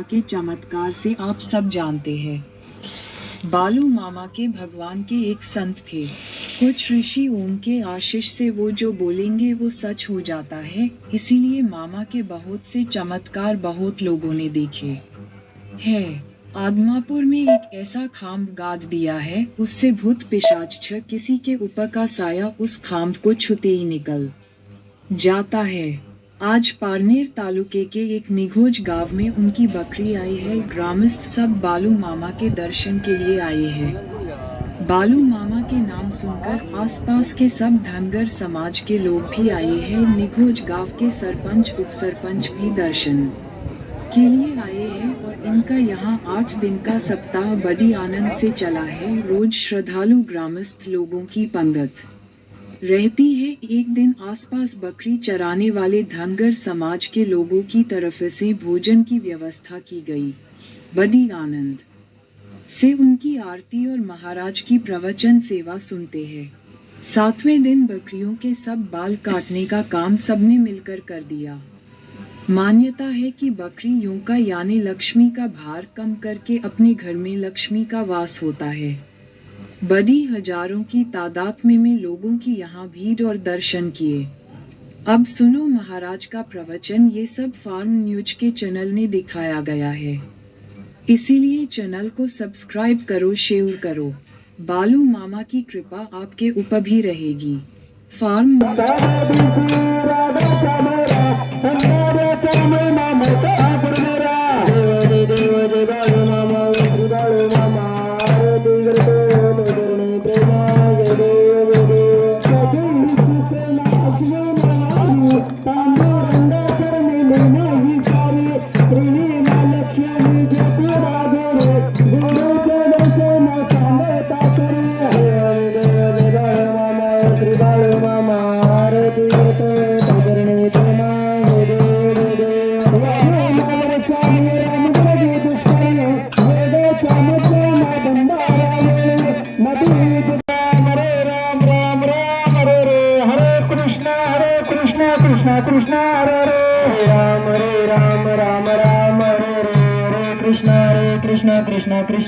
मामा के चमत्कार से आप सब जानते हैं। बालू मामा के भगवान के एक संत थे। कुछ ऋषि ओम के आशीष से वो जो बोलेंगे वो सच हो जाता है। इसीलिए मामा के बहुत से चमत्कार बहुत लोगों ने देखे। है, आदमापुर में एक ऐसा खाम्ब गाद दिया है, उससे भूत पिशाच किसी के ऊपर का साया उस खाम्ब को छुते ही निकल। जाता है। आज पारनेर तालुके के एक निघोज गाँव में उनकी बकरी आई है। ग्रामस्थ सब बालू मामा के दर्शन के लिए आए हैं। बालू मामा के नाम सुनकर आसपास के सब धनगर समाज के लोग भी आए हैं। निघोज गाँव के सरपंच उप सरपंच भी दर्शन के लिए आए हैं और इनका यहाँ आठ दिन का सप्ताह बड़ी आनंद से चला है। रोज श्रद्धालु ग्रामस्थ लोगों की पंगत। रहती है। एक दिन आसपास बकरी चराने वाले धनगर समाज के लोगों की तरफ़ से भोजन की व्यवस्था की गई। बड़ी आनंद। से उनकी आरती और महाराज की प्रवचन सेवा सुनते हैं। सातवें दिन बकरियों के सब बाल काटने का काम सबने मिलकर कर दिया। मान्यता है कि बकरियों का यानी लक्ष्मी का भार कम करके अपने घर में लक्ष्मी का वास होता है। बड़ी हज़ारों की तादाद में में लोगों की यहाँ भीड़ और दर्शन किए अब सुनो महाराज का प्रवचन ये सब फार्म न्यूज़ के चैनल ने दिखाया गया है इसीलिए चैनल को सब्सक्राइब करो शेयर करो बालू मामा की कृपा आपके ऊपर भी रहेगी फार्म कृष्ण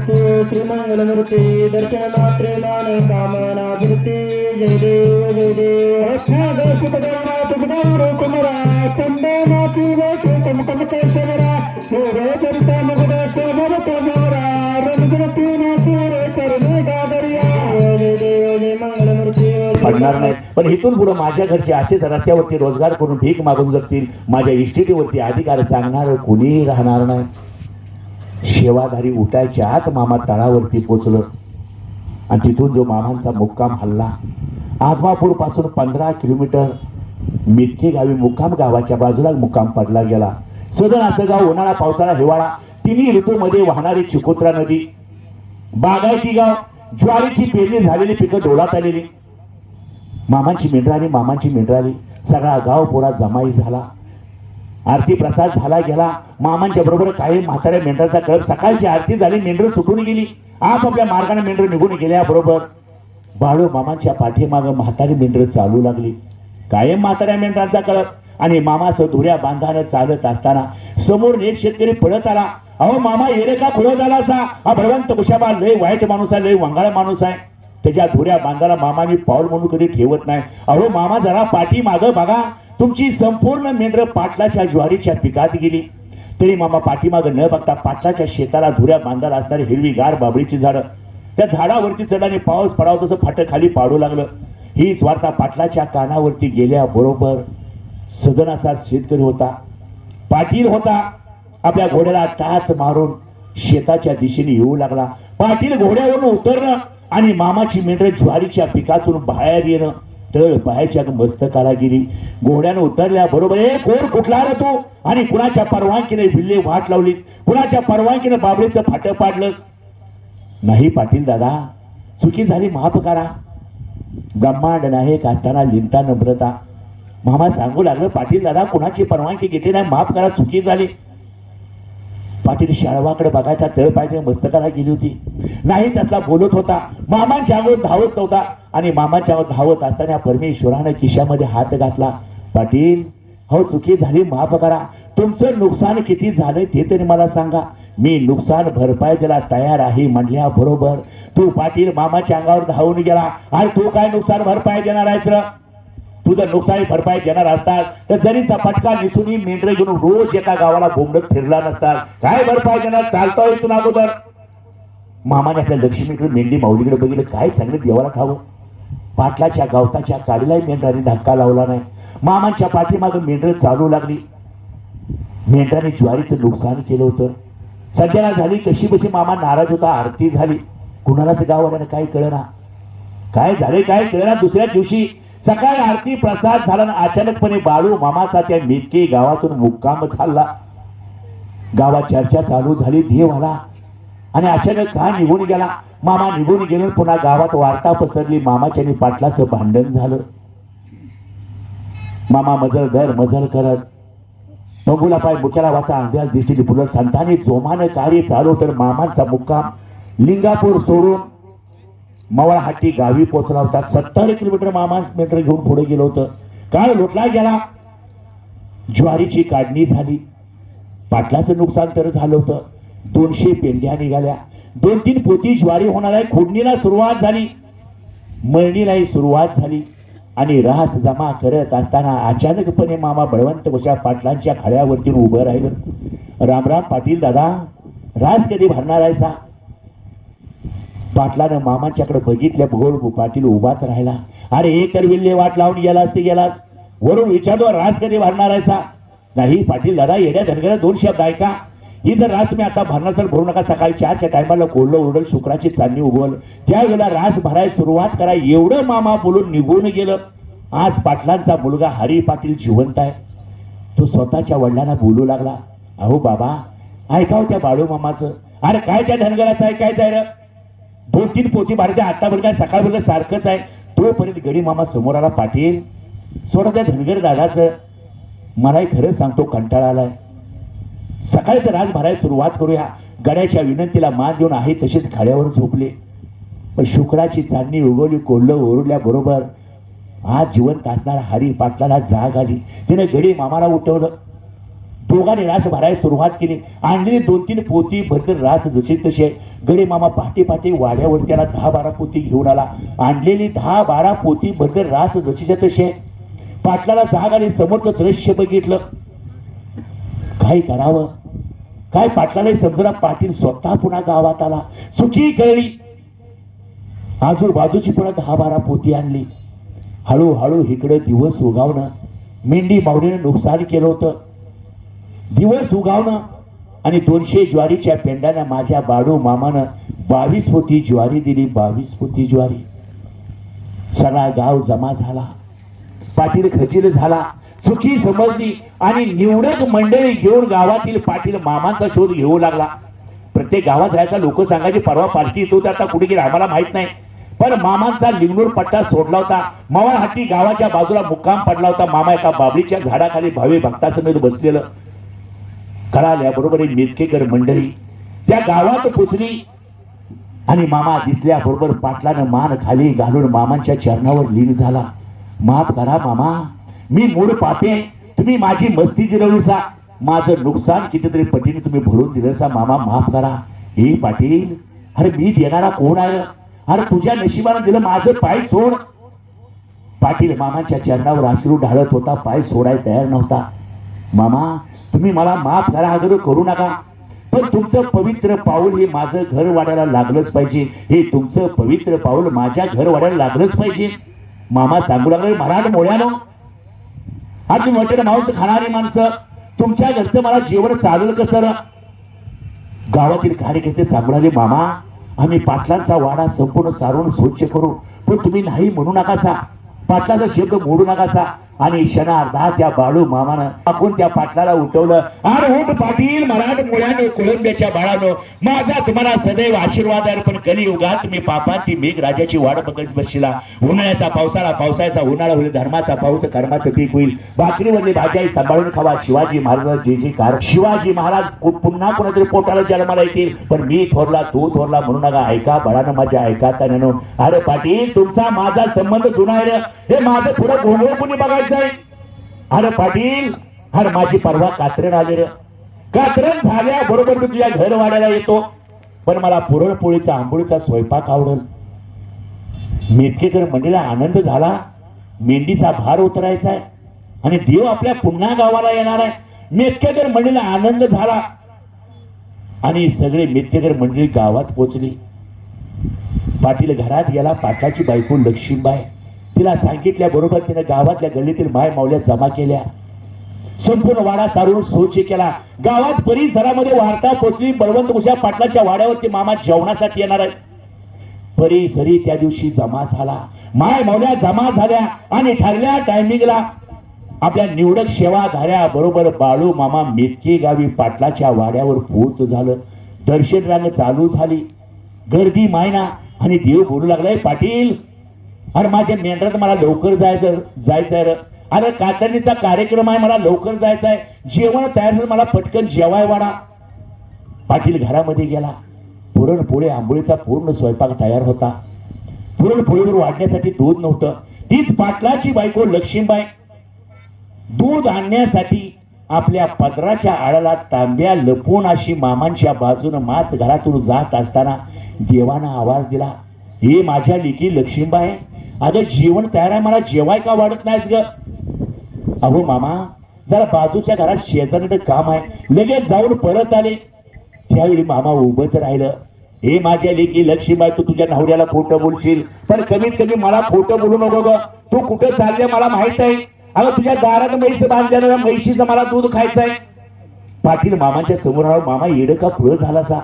मंगलमूर्ती श्री मंगलमूर्ती दर्शन कामना मूर्ती जय देव जय देव कुमरा करणे जय देव जय पडणार नाही पण इथून पुढे माझ्या घरचे असेच रस्त्यावरती रोजगार करून भीक मागून जगतील. माझ्या इस्टेटीवरती अधिकार सांगणार कोणीही राहणार नाही? शेवाधारी उठायच्या आत मामा तळावरती पोचलं. आणि तिथून जो मामांचा मुक्काम हल्ला आदमापूरपासून पंधरा किलोमीटर मिरकी गावी मुक्काम गावाच्या बाजूला मुक्काम पडला गेला. सदन असं गाव उन्हाळा पावसाळा हिवाळा तिन्ही ऋतूमध्ये वाहणारी चिकोत्रा नदी. बागायती गाव ज्वारीची पेरणी झालेली पिकं डोळात आलेली. मामांची मेंढराली मामांची मेंढराली सगळा गाव पुरा जमाई झाला. आरती प्रसाद झाला गेला. मामांच्या बरोबर काही म्हाताऱ्या मेंढराचा कळप. सकाळची आरती झाली मेंढर सुटून गेली. आपापल्या मार्गाने मेंढर निघून गेल्याबरोबर बाळू मामांच्या पाठीमाग म्हातारी मेंढर चालू लागली. कायम म्हाताऱ्या मेंढराचा कळप. आणि मामा असं धुऱ्या बांधानं चालत असताना समोर एक शेतकरी पळत आला. अहो मामा येरे का पळत आला असा? हा भगवंत कुशाबा लय वाईट माणूस आहे लय वंगाळ माणूस आहे. त्याच्या धुऱ्या बांधाला मामा मी पाऊल म्हणून कधी ठेवत नाही. अहो मामा जरा पाठी मागं बघा. तुमची संपूर्ण मेंढर पाटलाच्या ज्वारीच्या पिकात गेली. तरी मामा पाठीमागं न बघता पाटलाच्या शेताला धुऱ्या बांधाला असणारी हिरवी गार बाबळीची झाडं. त्या झाडावरती चढाने पाऊस पडाव तसं फाटं खाली पाडू लागलं. हीच वार्ता पाटलाच्या कानावरती गेल्याबरोबर सदनाचा शेतकरी होता. पाटील होता. आपल्या घोड्याला टाच मारून शेताच्या दिशेने येऊ लागला. पाटील घोड्यावरून उतरणं आणि मामाची मेंढर ज्वारीच्या पिकातून बाहेर येणं. तळ पायाच्या मस्तकाला गेली घोड्यानं उतरल्या बरोबर ए कोण? कुठला रे तू? आणि कुणाच्या परवानगीने भिल्ले वाट लावली? कुणाच्या परवानगीने बाबळीचं फाटं पाडलं? नाही पाटील दादा चुकी झाली माफ करा. ब्रह्मांड नाही कास्ताना लिंता नम्रता. मामा सांगू लागलं पाटील दादा कुणाची परवानगी घेतली नाही माफ करा चुकी झाली. पाटील शाळवाकडे बघायचा तळ पाहिजे मस्तकाला गेली होती. नाही त्यातला बोलत होता. मामांच्या अंगावर धावत नव्हता. आणि मामाच्या अंगावर धावत असताना परमेश्वरानं खिशामध्ये हात घातला. पाटील हो चुकी झाली माफ करा. तुमचं नुकसान किती झालंय ते तरी मला सांगा. मी नुकसान भरपाई द्यायला तयार आहे म्हणल्या बरोबर तू पाटील मामाच्या अंगावर धावून गेला. आणि तू काय नुकसान भरपाई देणार आहेस तुझं नुकसानी भरपाई देणार असतात तर जरीचा पटका निसून मेंढरे घेऊन रोज एका गावाला बोंबडत फिरला नसतात. काय भरपाई देणार चालतो इथून अगोदर. मामाने आपल्या लक्ष्मीकडे मेंढी माऊलीकडे बघितलं. काय सगळं देवाला खावं? पाटलाच्या गावताच्या काडीलाही मेंढराने धक्का लावला नाही. मामांच्या पाठीमागं मेंढर चालू लागली. मेंढराने ज्वारीचं नुकसान केलं होतं. सध्याला झाली कशी बशी मामा नाराज होता आरती झाली. कुणालाच गावाला काही कळना. काय झाले काय कळना? दुसऱ्या दिवशी सकाळी आरती प्रसाद झाला आणि अचानकपणे बाळू मामाचा त्या मिटकी गावातून मुक्काम चालला गावात चर्चा चालू झाली देव आला आणि अचानक का निघून गेला. मामा निघून गेले पुन्हा गावात वार्ता पसरली. मामाच्या आणि पाटलाचं भांडण झालं. मामा मजल दर मजल करत बघूला पाय मुख्याला वाचा अंध्यास दृष्टीने पुलत संतांनी जोमानं कार्य चालू तर मामांचा मुक्काम लिंगापूर सोडून मवळहाटी गावी पोचला होता. सत्तर किलोमीटर मामा मीटर घेऊन पुढे गेलो होतं. काळ लोटला गेला. ज्वारीची काढणी झाली. पाटलाचं नुकसान तर झालं होतं. दोनशे पेंड्या निघाल्या. दोन तीन पोती ज्वारी होणार आहे खोडणीला सुरुवात झाली. मळणीलाही सुरुवात झाली. आणि रास जमा करत असताना अचानकपणे मामा बळवंत वशा पाटलांच्या खळ्यावरती उभं राहिलं. रामराम पाटील दादा रास कधी भरणार आहे सा पाटलानं मामांच्याकडे बघितल्या गोल पाटील उभाच राहिला. अरे एक तर विल्ले वाट लावून गेलास ते गेलास. वरून विचारतो रास कधी भरणार आहे सा? नाही पाटील दादा येड्या धनगऱ्या दोन शब्द ऐका. ही जर रास मी आता भरणार तर भरू नका. सकाळी चारच्या टायमाला कोल्ड उरडल शुक्राची चांदणी उगवल. त्यावेळेला रास भरायला सुरुवात करा. एवढं मामा बोलून निघून गेलं. आज पाटलांचा मुलगा हरी पाटील जिवंत आहे. तो स्वतःच्या वडिलांना बोलू लागला. अहो बाबा ऐकाव त्या बाळू मामाचं अरे काय त्या धनगराचं ऐकायचं आहे दोन तीन पोती भारतीय आतापर्यंत काय सकाळपर्यंत सारखंच आहे. तोपर्यंत गडी मामा समोर आला पाटील. सोडा त्या धनगर दादाचं. मलाही खरंच सांगतो कंटाळा आलाय. सकाळी तर राज भरायला सुरुवात करूया. गड्याच्या विनंतीला मान देऊन आहे तसेच खाड्यावर झोपले. पण शुक्राची चांदणी उगवली कोल्ड ओरडल्या बरोबर. आज जिवंत असणारा हरी पाटलाला जाग आली. तिने गडी मामाला उठवलं. दोघांनी रास भरायला सुरुवात केली. आणलेली दोन तीन पोती भरकर रास जशी तशी आहे. गडे मामा पहाटे पहाटे वाड्यावर त्याला दहा बारा पोती घेऊन आला. आणलेली दहा बारा पोती भरकर रास जशीच्या तसे पाटलाला जाग आणि समोरचं दृश्य बघितलं. काय करावं? काय पाटलाला समजरा पाटील स्वतः पुन्हा गावात आला. चुकी कळली आजूबाजूची पुन्हा दहा बारा पोती आणली. हळूहळू इकडं दिवस उगावणं. मेंढी मावडीनं नुकसान केलं होतं. दिवस उगावणं आणि दोनशे ज्वारीच्या पेंड्यानं माझ्या बाडू मामानं बावीस पोती ज्वारी दिली बावीस पोती ज्वारी. सगळा गाव जमा झाला. पाटील खचील झाला. चुकी समजली आणि निवडक मंडळी घेऊन गावातील पाटील मामांचा शोध घेऊ लागला. प्रत्येक गावात राहायचा लोक सांगायची परवा पालखी येतो आता कुठे गेला? आम्हाला माहीत नाही. पण मामांचा लिंगणूर पट्टा सोडला होता. मामा हाती गावाच्या बाजूला मुक्काम पडला होता. मामा एका बाबरीच्या झाडाखाली भावे भक्तासमेत बसलेलं. कळाल्या बरोबर मिरकेकर मंडळी. त्या गावात पोचली आणि मामा दिसल्या बरोबर पाटलानं मान खाली घालून मामांच्या चरणावर लीन झाला. माफ करा मामा मी मूळ पापे तुम्ही माझी मस्ती जिरवली सा. माझं नुकसान कितीतरी पटीने तुम्ही भरून दिलं सा. मामा माफ करा. हे पाटील अरे मी देणारा कोण आहे? अरे तुझ्या नशिबानं दिलं माझं पाय सोड. पाटील मामाच्या चरणावर अश्रू ढाळत होता. पाय सोडायला तयार नव्हता. मामा तुम्ही मला माफ करा अगोदर करू नका. पण तुमचं पवित्र पाऊल हे माझं घर वाढायला लागलंच पाहिजे. हे तुमचं पवित्र पाऊल माझ्या घर वाढायला लागलंच पाहिजे. मामा सांगू लागले मराठ मोळ्यानो. आज तुम्ही मोठे खाणारी माणसं तुमच्या घरचं मला जेवण चालेल कसं गावातील कार्यकर्ते सांगू लागले मामा आम्ही पाटलांचा वाडा संपूर्ण सारून स्वच्छ करू. पण तुम्ही नाही म्हणू नका सा. पाटलाचा शब्द मोडू नका सा. आणि क्षणार्धा त्या बाळू मामानं आपण त्या पाटलाला उठवलं. अरे उठ पाटील मराठ मुळ्याने कोळंब्याच्या बाळानो माझा तुम्हाला सदैव आशीर्वाद आहे. पण कलियुगात मी पापांची मेघ राजाची वाट बघत बसशीला. उन्हाळ्याचा पावसाळा पावसाळ्याचा उन्हाळा होईल धर्माचा पाऊस कर्माचं पीक होईल. भाकरीवरली भाज्या सांभाळून खावा. शिवाजी महाराज जे जे कार शिवाजी महाराज पुन्हा कोणातरी पोटाला जन्माला येतील. पण मी थोरला तू थोरला म्हणू नका. ऐका बळानं माझ्या ऐका त्यानं अरे पाटील तुमचा माझा संबंध जुना आहे हे माझं पुढं गोंधळ कोणी आहे अरे पाटील अरे माझी परवा कात्रण आले रे. कात्रण झाल्या बरोबर म्हणजे मी तुझ्या घर वाढायला येतो. पण मला पुरणपोळीचा आंबोळीचा स्वयंपाक आवडेल. मेथकेकर मंडळीला आनंद झाला मेंढीचा भार उतरायचा आहे आणि देव आपल्या पुन्हा गावाला येणार आहे. मेथकेकर मंडळीला आनंद झाला आणि सगळे मेथकेकर मंडळी गावात पोचली. पाटील घरात गेला पाटलाची बायको लक्ष्मीबाई. तिला सांगितल्याबरोबर तिने गावातल्या गल्लीतील माय मावल्या जमा केल्या. संपूर्ण वाडा सारून सोची केला. गावात परिसरामध्ये वार्ता पोचली. बळवंत उषा पाटलाच्या वाड्यावरती मामा जेवणासाठी येणार आहे. परिसरी त्या दिवशी जमा झाला माय मावल्या जमा झाल्या आणि ठरल्या टायमिंगला आपल्या निवडक सेवा झाल्या बरोबर बाळू मामा मेतके गावी पाटलाच्या वाड्यावर पोच झालं. दर्शन रांग चालू झाली. गर्दी मायना आणि देव बोलू लागलाय पाटील अरे माझ्या मेंढरात मला लवकर जायचं जायचंय अरे कातरणीचा कार्यक्रम आहे मला लवकर जायचं आहे. जेवण तयार झालं मला पटकन जेवाय वाडा पाटील घरामध्ये गेला. पुरणपोळी आंबोळीचा पूर्ण स्वयंपाक तयार होता. पुरणपोळीवर वाढण्यासाठी दूध नव्हतं. तीच पाटलाची बायको लक्ष्मीबाई. दूध आणण्यासाठी आपल्या पदराच्या आळाला तांब्या लपून अशी मामांच्या बाजूनं माच घरातून जात असताना देवानं आवाज दिला हे माझ्या लेकी लक्ष्मीबाई अगं जेवण तयार आहे मला जेवाय का वाढत नाहीस ग? अहो मामा जरा बाजूच्या घरात शेजारीकडे काम आहे. लगेच जाऊन परत आले. त्यावेळी मामा उभंच राहिलं. हे माझ्या लेकी लक्ष्मीबाई तू तुझ्या नवऱ्याला फोटो बोलशील. पण कमीत कमी मला फोटो बोलू नको ग. तू कुठे चालले मला माहीत आहे अगं तुझ्या दारात म्हैस बांधलेलं म्हैशीचं मला दूध खायचंय. पाटील मामाच्या समोर आलो. मामा येडं का फुळ झाला सा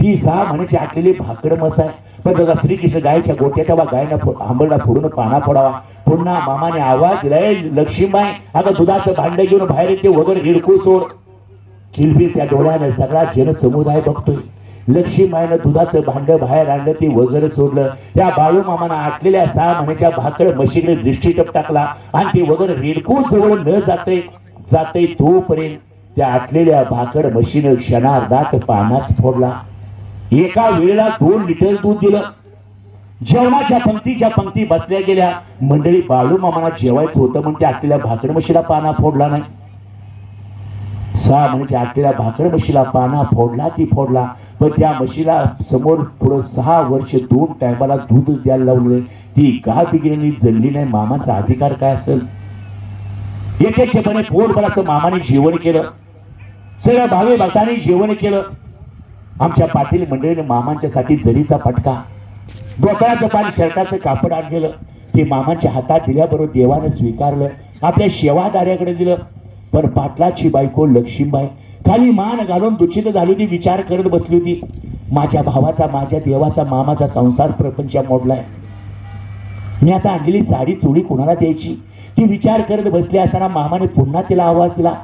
ती सहा म्हणायची आटलेली भाकड मस आहे. पण बघा श्रीकृष्ण गायच्या गोट्याच्या बा गायना फो- फोडून पाना फोडावा. पुन्हा मामाने आवाज दिलाय लक्ष्मीबाई आता दुधाचं भांड घेऊन बाहेर येते वगैरे हिडकू सोड. किलबिल त्या डोळ्यानं सगळा जनसमुदाय बघतोय. लक्ष्मीबाईनं दुधाचं भांड बाहेर आणलं ते वगैरे सोडलं. त्या बाळू मामानं आटलेल्या सहा महिन्याच्या भाकड म्हशीकडे दृष्टीटप टाकला आणि ते वगैरे रेडकू जवळ न जाते जाते तोपर्यंत त्या आटलेल्या भाकड म्हशीनं क्षणार्धात पानाच फोडला. एका वेळेला दोन लिटर दूध दिलं. जेवणाच्या पंक्तीच्या पंक्ती बसल्या गेल्या. मंडळी बाळू मामाला जेवायचं होतं म्हणून त्या आटलेल्या भाकर म्हशीला पाना फोडला नाही. सहा म्हणजे आटलेल्या भाकर म्हशीला पाना फोडला ती फोडला. पण त्या म्हशीला समोर पुढं सहा वर्ष दोन टायमाला दूध द्यायला लावले. ती का बिगिरणी जळली नाही. मामाचा अधिकार काय असेल? यथेच्छपणे पोटभराचं मामाने जेवण केलं. सगळ्या भावे भक्तांनी जेवण केलं. आमच्या पाटील मंडळीने मामांच्यासाठी जरीचा फटका. डोकळाचं पाणी शर्टाचं कापड आणलेलं ते मामाच्या हातात दिल्याबरोबर देवानं स्वीकारलं. आपल्या शेवादाऱ्याकडे दिलं. पण पाटलाची बायको लक्ष्मीबाई खाली मान घालून दुचित झाली होती विचार करत बसली होती. माझ्या भावाचा माझ्या देवाचा मामाचा संसार प्रपंच मोडलाय. मी आता आणलेली साडी चुडी कुणाला द्यायची? ती विचार करत बसली असताना मामाने पुन्हा तिला आवाज दिला.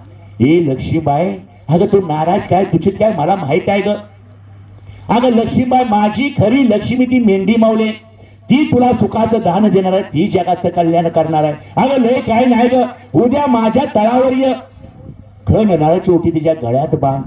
ए लक्ष्मीबाई अगं तू नाराज काय तुझी काय मला माहीत आहे ग. अगं लक्ष्मीबाई माझी खरी लक्ष्मी ती मेंढी मावले ती तुला सुखाचं दान देणार आहे ती जगाचं कल्याण करणार आहे. अगं लय काय नाही ग उद्या माझ्या तळावर ये. खण नारळाची ओटी तिच्या गळ्यात बांध.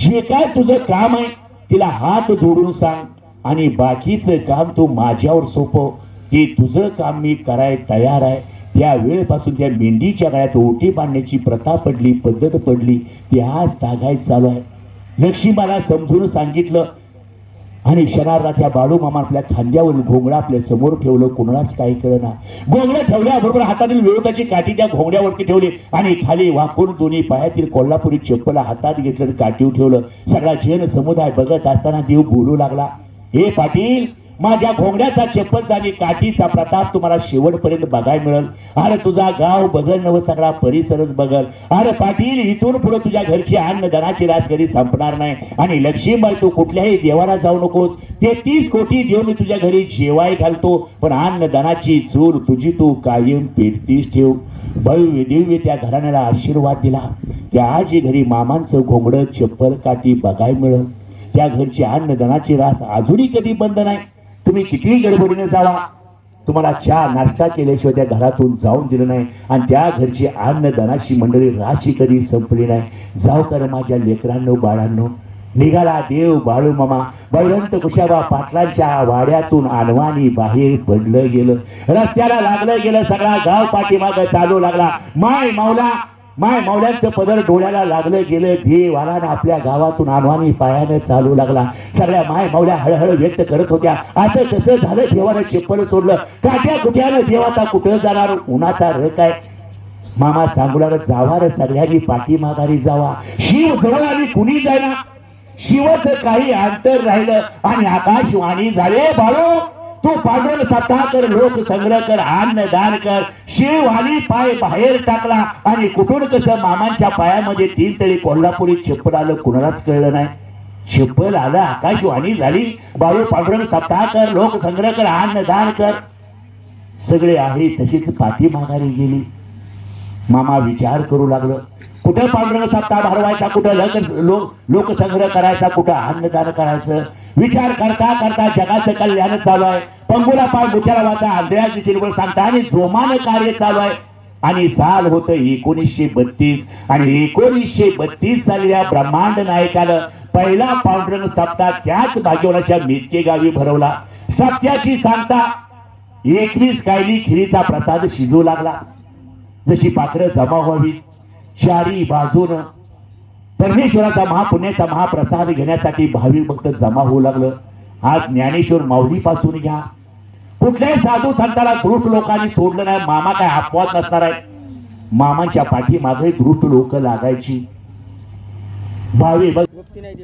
जे काय तुझं काम आहे तिला हात जोडून सांग. आणि बाकीचं काम तू माझ्यावर सोपव. ते तुझं काम मी कराय तयार आहे त्या वेळेपासून त्या मेंढीच्या गळ्यात ओटी बांधण्याची प्रथा पडली पद्धत पडली ती आज तागायत चालू आहे. लक्ष्मीबाला समजून सांगितलं आणि शनार्थाच्या बाळू मामा आपल्या खांद्यावर घोंगडा आपल्यासमोर ठेवलं कुणालाच काही कळना घोंगडा ठेवल्याबरोबर हातातील विरोधाची काठी त्या घोंगड्यावरती ठेवली आणि खाली वाकून दोन्ही पायातील कोल्हापुरी चप्पल हातात घेतलं आणि काठीव ठेवलं. सगळा जन समुदाय बघत असताना देव बोलू लागला हे पाटील माझ्या घोंगड्याचा चप्पलचा आणि काठीचा प्रताप तुम्हाला शेवटपर्यंत बघायला मिळेल. अरे तुझा गाव बघल नव सगळा परिसरच बघल. अरे पाटील इथून पुढे तुझ्या घरची अन्नदानाची राज कधी संपणार नाही. आणि लक्ष्मीबाई तू कुठल्याही देवाला जाऊ नकोस. ते तीस कोटी देव मी तुझ्या घरी जेवाय घालतो. पण अन्नदानाची चूर तुझी तू कायम पेटतीस ठेव. भव्य दिव्य त्या घराण्याला आशीर्वाद दिला. त्या आजी घरी मामांचं घोंगडं चप्पल काठी बघायला मिळेल. त्या घरची अन्नदनाची रास अजूनही कधी बंद नाही. तुम्ही कितीही गडबडीने जावा तुम्हाला चहा नाश्ता केल्याशिवाय त्या घरातून जाऊन दिलं नाही. आणि त्या घरची अन्नदानाची मंडळी राशी कधी संपली नाही. जाऊ तर माझ्या लेकरांनो बाळांनो निघाला देव बाळू मामा. बळवंत कुशाबा पाटलांच्या वाड्यातून आणवानी बाहेर पडलं गेलं. रस्त्याला लागलं गेलं सगळा गाव पाठीमाग चालू लागला. माय माऊला माय माऊल्यांचं पदर डोळ्याला लागलं गेलं देव आला ना आपल्या गावातून आणवानी पायानं चालू लागला. सगळ्या माय माऊल्या हळहळ व्यक्त करत होत्या. असं कसं झालं देवानं चप्पल सोडलं. काट्या कुट्यानं देवाचा कुठं जाणार? उन्हाचा रक आहे. मामा सांगू लागत जावा रे सगळ्यांनी पाठीमाघारी जावा. शिव जवळ आली कुणी जायना शिवच काही अंतर राहिलं आणि आकाशवाणी झाले बाळू. तू पांडुरंग सत्ता कर लोक संग्रह कर अन्न दान कर. शिव आली पाय बाहेर टाकला आणि कुठून कसं मामांच्या पायामध्ये तीन तळी कोल्हापुरी चप्पल आलं कुणालाच कळलं नाही. चप्पल आलं आकाशवाणी झाली. बाळू पांडुरंग सत्ता कर लोक संग्रह कर अन्न दान कर. सगळे आहे तशीच पाठीमाघारी गेली. मामा विचार करू लागलं. कुठं पांढरण सत्ता भरवायचा कुठं लोक लोक लोकसंग्रह करायचा कुठं अन्नदान करायचं? विचार करता करता जगाचं कल्याण चालू आहे. पंगुला पाय मुठ्याला वाचा आंधळ्याची चिरवळ सांगता आणि जोमानं कार्य चालू आहे. आणि साल होत एकोणीसशे बत्तीस. आणि एकोणीसशे बत्तीस साली या ब्रह्मांड नायकानं पहिला पांडुरंग सप्ताह त्याच भाग्यवनाच्या मिरके गावी भरवला. सत्याची सांगता एकवीस कायली खिरीचा प्रसाद शिजू लागला. जशी पात्र जमा व्हावी चारी बाजून परमेश्वराचा महापुण्याचा महाप्रसाद घेण्यासाठी भाविक भक्त जमा होऊ लागलं. आज ज्ञानेश्वर माऊली पासून घ्या. कुठल्याही साधू संताला दृष्ट लोकांनी सोडलं नाही. मामा काय अपवाद नसणार आहे? मामांच्या पाठीमागे दृष्ट लोक लागायची. भावी भक्त वक्ती नाही